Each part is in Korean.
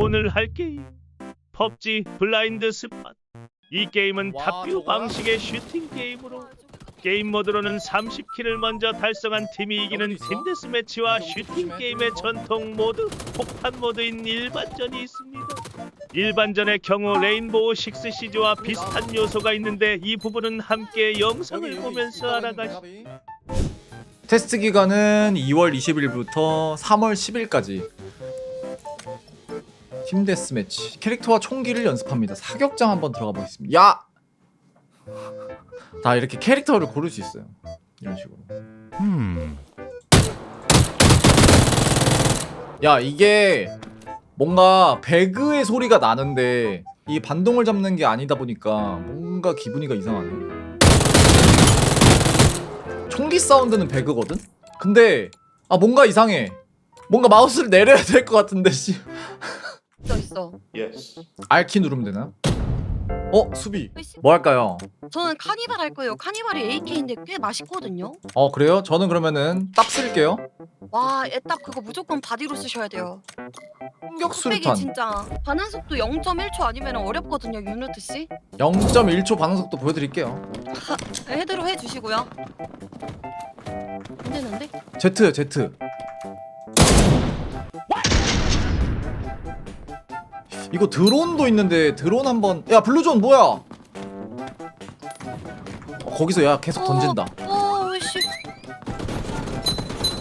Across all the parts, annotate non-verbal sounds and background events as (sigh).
오늘 할 게임 펍지 블라인드 스팟 이 게임은 와, 탑뷰 저거야? 방식의 슈팅 게임으로 게임 모드로는 30킬을 먼저 달성한 팀이 이기는 여기 있어? 팀 데스매치와 슈팅 게임의. 전통 모드 폭탄 모드인 일반전이 있습니다. 일반전의 경우 레인보우 식스 시즈와 비슷한 요소가 있는데 이 부분은 함께 영상을 보면서 알아가시. 테스트 기간은 2월 20일부터 3월 10일까지. 팀 데스매치 캐릭터와 총기를 연습합니다. 사격장 한번 들어가 보겠습니다. 야! 다 이렇게 캐릭터를 고를 수 있어요. 이런 식으로. 야 이게 뭔가 배그의 소리가 나는데 이 반동을 잡는 게 아니다 보니까 뭔가 기분이가 이상하네. 총기 사운드는 배그거든? 근데 아 뭔가 이상해. 뭔가 마우스를 내려야 될 것 같은데 씨. 있어 있어. R키 누르면 되나? 어 수비 뭐 할까요? 저는 카니발 할 거예요. 카니발이 AK인데 꽤 맛있거든요. 어 그래요? 저는 그러면은 딱 쓸게요. 와, 애답 그거 무조건 바디로 쓰셔야 돼요. 공격 수류탄 진짜 반응 속도 0.1초 아니면 어렵거든요, 유노트 씨. 0.1초 반응 속도 보여드릴게요. (laughs) 헤드로 해주시고요. 안 되는데? Z Z. 이거 드론도 있는데 드론 한번 야 블루존 뭐야? 어, 거기서 야 계속 던진다. 어, 씨.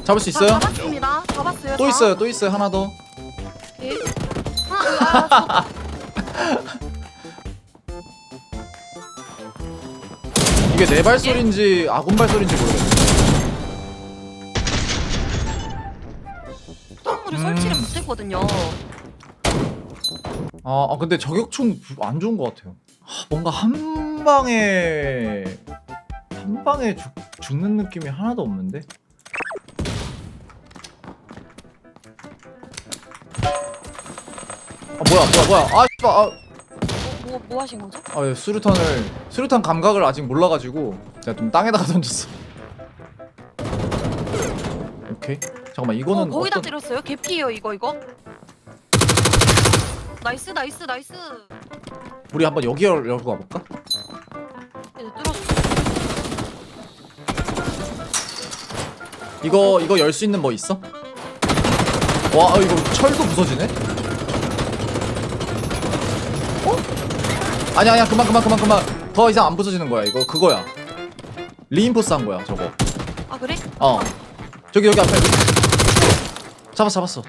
잡을 수 자, 있어요? 잡았습니다. 잡았어요. 또 자. 있어요, 또 있어요. 하나 더. 오케이. 아, 아, (laughs) 이게 내 발소리인지 아군 발소리인지 모르겠네. 똥물을 음. 설치를 못했거든요. 아, 아, 근데 저격총 안 좋은 것 같아요. 하, 뭔가 한 방에 한 방에 죽, 죽는 느낌이 하나도 없는데. 아 뭐야 뭐야 뭐야 아 씨발 아, 뭐, 뭐 하신 거죠? 아 예, 수류탄을 수류탄 감각을 아직 몰라가지고 제가 좀 땅에다가 (laughs) 던졌어. 오케이 잠깐만 어, 이거는 거기다 어떤 때렸어요? 개피예요, 이거, 이거. 나이스, 나이스, 나이스. 우리 한번 여기 열- 열고 가볼까? 얘들. 이거 이거 열 수 있는 뭐 있어? 와 아, 이거 철도 부서지네? 어? 아니야 아니야 그만 그만 그만 그만 더 이상 안 부서지는 거야 이거 그거야 리인포스 한 거야 저거 아, 그래? 어 저기 여기 앞에 잡았어 잡았어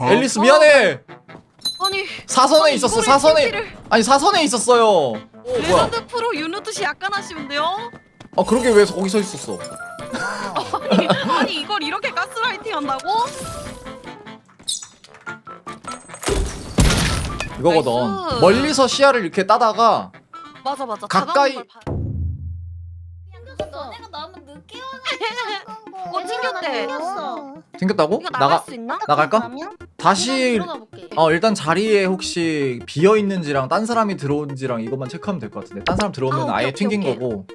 앨리스 미안해 아니, 사선에 아니, 있었어 이거를 사선에 TP 를 아니 사선에 있었어요 오 뭐야 레전드 프로 유노트시 약간 아쉬운데요? 아 그러게 왜 거기 서 있었어 아니, 아니 이걸 이렇게 가스라이팅 한다고? 이거거든 나이스. 멀리서 시야를 이렇게 따다가 맞아 맞아 가까이- 다가오는 걸 봐. 너네가 너무 늦게 와가지고 어, 튕겼대. 튕겼어? 이거 나갈 나가 수 있나? 나갈까? 다시 볼게. 어 일단 자리에 혹시 비어 있는지랑 딴 사람이 들어온지랑 이것만 체크하면 될 것 같은데. 딴 사람 들어오면 아, 오케이, 아, 예 오케이, 튕긴 오케이. 거고.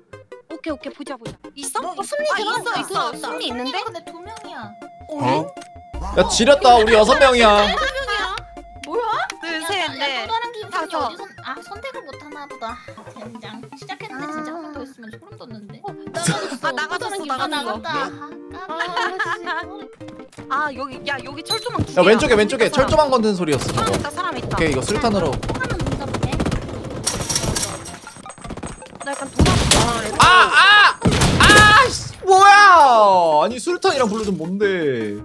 오케이 오케이. 보자 보자. 있어? 어, 숨이 아, 들어왔다. 있어, 있어. 들어왔다. 숨이 있는데? 근데 두 명이야. 어? 야 지렸다. 우리 여섯 명이야. 뭐야? 둘셋넷 야, 또 다른 기분이 다섯. 어디서 아 선택을 못 하나 보다. 젠장. 시작했는데 진짜 한번더 있으면 소름 돋는데. 아 나가졌어 아 나가졌어. 나갔다. 아 여기 야 여기 철조망 두 야 개야. 왼쪽에 왼쪽에 사람. 철조망 건드는 소리였어 사람 저거 있다 사람 있다. 오케이 이거 수류탄으로. 나 약간 도망 아아 아 아, 씨, 뭐야! 아니 수류탄이랑 불러좀 뭔데?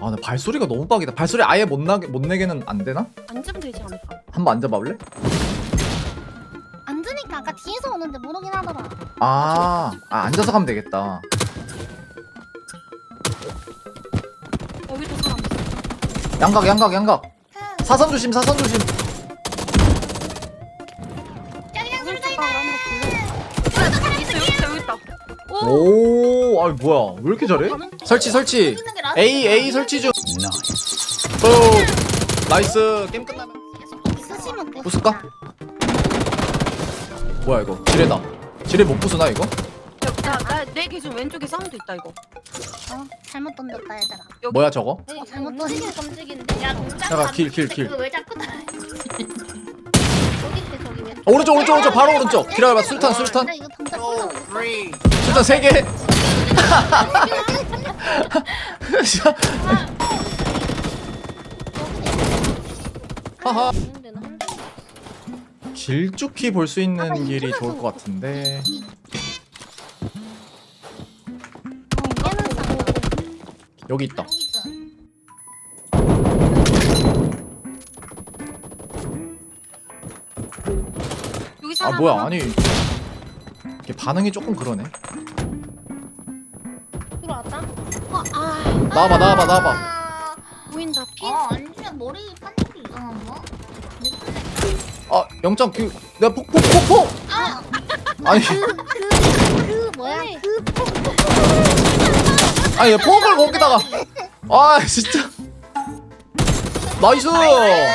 아 나 발소리가 너무 빡이다. 발소리 아예 못 나게 못 내게는 안 되나? 앉으면 되지 않을까? 한번 앉아봐 볼래? 뒤에서 오는데 모르긴 하더라 아, 아 앉아서 가면 되겠다. 여기도 사람 있어. 양각 양각 양각. 사선 조심 사선 조심. 왼쪽 방으로 한번 불러 여기 있어 여기 있어 여기 있다. 오 오, 아이 뭐야? 왜 이렇게 잘해? 설치 설치. 있는 게 라스트 A A 설치 중. 오, 나이스. 게임 끝나면. 쓰시면 부술까? 뭐야 이거? 지뢰다. 지뢰 못 부수나 이거? 나내 기준 왼쪽에 사운드 있다 이거. 어 잘못 던졌다 얘들아. 뭐야 저거? 어, 잘못 던진 깜찍인데. 야 동작. 잠깐, 길, 길, 길. 그거 왜 자꾸 다. (laughs) 저기 있대 저기 왼. 어, 오른쪽 오른쪽 오른쪽 바로 오른쪽 기다려봐 수류탄 수류탄 나 이거 동작 올라오고. 수류탄 3개 하하 길쭉히 볼 수 있는 길이 좋을 것 같은데. 여기 있다. 여기 아 사람. 뭐야? 아니. 이게 반응이 조금 그러네. 들어왔다. 어, 아. 나와봐 나와봐 나와봐 아 영장 그 내가 폭폭폭폭 아 아니 그 뭐야? 그 아니 얘 폭을 거기다가 아 진짜 나이스 아 잘하네.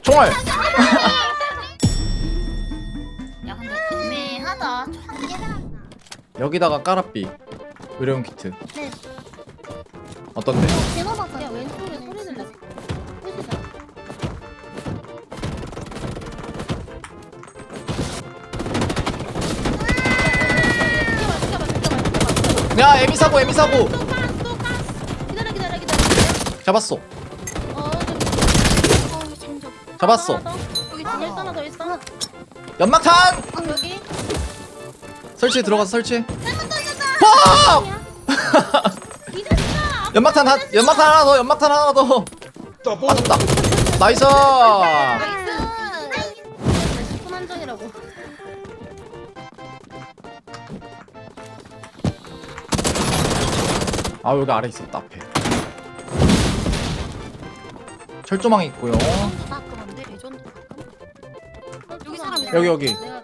총알 야 근데 애매하다. 한 개나. 여기다가 까라삐 의료용 키트 네. 어떤데? 제노바가 야 왼쪽에 소리. 보시자. 야 에미 사고 에미 사고 기다려 기다려 기다려. 잡았어 어 어. 잡았어 여기 뒤에 하나 더 있어. 연막탄 어 여기. 설치해 들어가서 설치해 팍! (laughs) 연막탄 한 연막탄 하나 더 연막탄 하나 더. 맞았다 나이스 나이스. 10분 한정이라고. 아 여기 아래 있었다 앞에. 철조망 있고요. 레전드 가끔한데 레전드 가끔. 여기 사람 있어. 여기 내가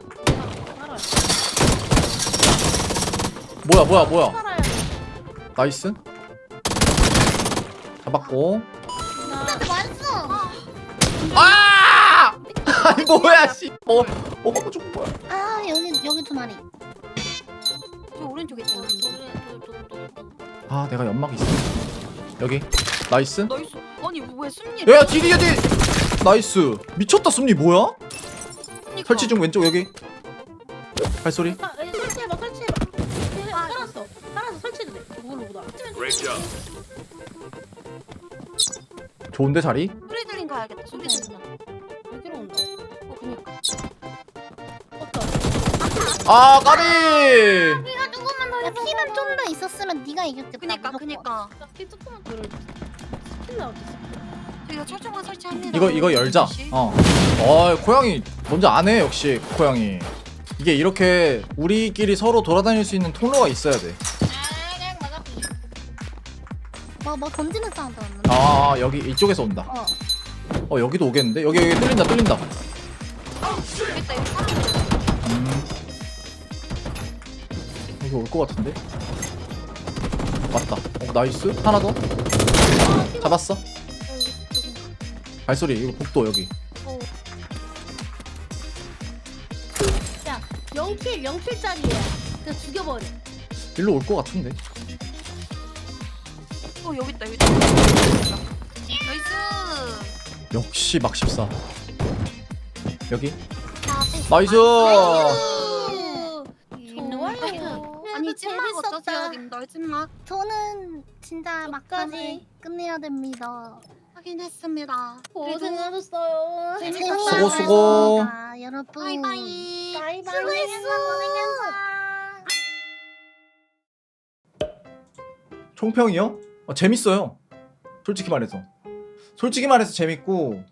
뭐야 뭐야 뭐야? 살아야 나이스 잡았고 나한테 왔어. 아 (laughs) 아니 뭐야 씨 어 어, 맞고 죽은 거야 아 여기 여기 두 마리. 저 오른쪽에 오른쪽. 아 내가 연막 있어 여기 나이스 나이스. 아니 왜 숨니? 야 디디 디디 나이스 미쳤다 숨니 뭐야 그러니까. 설치 중 왼쪽 여기 발소리 아, 에이, 설치해봐 설치해봐. 아, 깔았어. 깔아서 설치해도 돼. 그걸로 보다. 좋은데 자리 소리 들린 가야겠다. 소리 들린다. 여기로 온다. 어 그니까. 없다. 아 까비 우리가 조금만 더. 야 피만 좀 더 있었으면 네가 이겼겠다. 그니까 무조건. 그니까. 야, 피 조금만 더. 스킬 나오지. 저희가 철조망 설치합니다. 이거 이거 열자 혹시? 어. 어 고양이 먼저 안 해 역시 고양이 이게 이렇게 우리끼리 서로 돌아다닐 수 있는 통로가 있어야 돼. 아 그냥 막아. 뭐뭐 던지는 사운드. 아 여기 이쪽에서 온다. 어. 어 여기도 오겠는데 여기 여기 뚫린다 뚫린다. 사람. 음. 여기 올 것 같은데. 맞다. 어 나이스 하나 더 잡았어. 발소리 이거 복도 여기. 어. 야 0킬 0킬짜리야. 그냥 죽여버려. 일로 올 것 같은데. 어 여기 있다 여기 있다. 나이스. 역시 막 14. 여기 아, 나이스. 좋아요. 아니 찐막. 어떠세요, 님들 찐막 저는 진짜 막까지 끝내야 됩니다. 확인했습니다. 고생하셨어요. 수고, 수고. 여러분. 바이바이. 바이바이. 수고했어. 총평이요? 어, 재밌어요. 솔직히 말해서. 솔직히 말해서 재밌고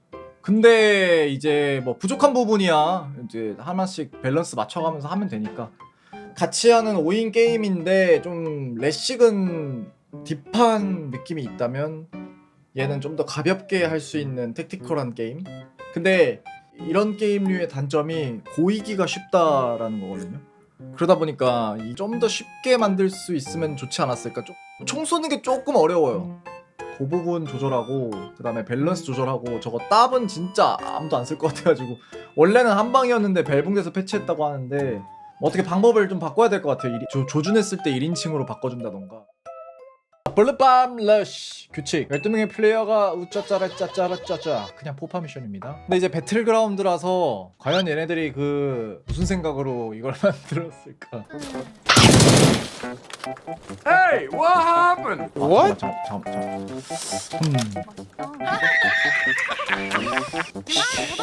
근데 이제 뭐 부족한 부분이야. 이제 하나씩 밸런스 맞춰가면서 하면 되니까. 같이 하는 5인 게임인데 좀 레식은 딥한 느낌이 있다면 얘는 좀 더 가볍게 할 수 있는 택티컬한 게임. 근데 이런 게임류의 단점이 고이기가 쉽다라는 거거든요. 그러다 보니까 좀 더 쉽게 만들 수 있으면 좋지 않았을까? 좀, 총 쏘는 게 조금 어려워요. 그 부분 조절하고 그 다음에 밸런스 조절하고 저거 탑은 진짜 아무도 안 쓸 것 같아가지고 원래는 한 방이었는데 벨붕돼서 패치했다고 하는데 뭐 어떻게 방법을 좀 바꿔야 될 것 같아요. 조준했을 때 1인칭으로 바꿔준다던가. 블루밤 러쉬. 규칙. 12명의 플레이어가 우짜짜라 짜짜라 짜짜. 그냥 포파 미션입니다. 근데 이제 배틀그라운드라서 과연 얘네들이 그 무슨 생각으로 이걸 (laughs) 만들었을까? Hey, what happened? What? 잠깐 잠깐 잠깐 음.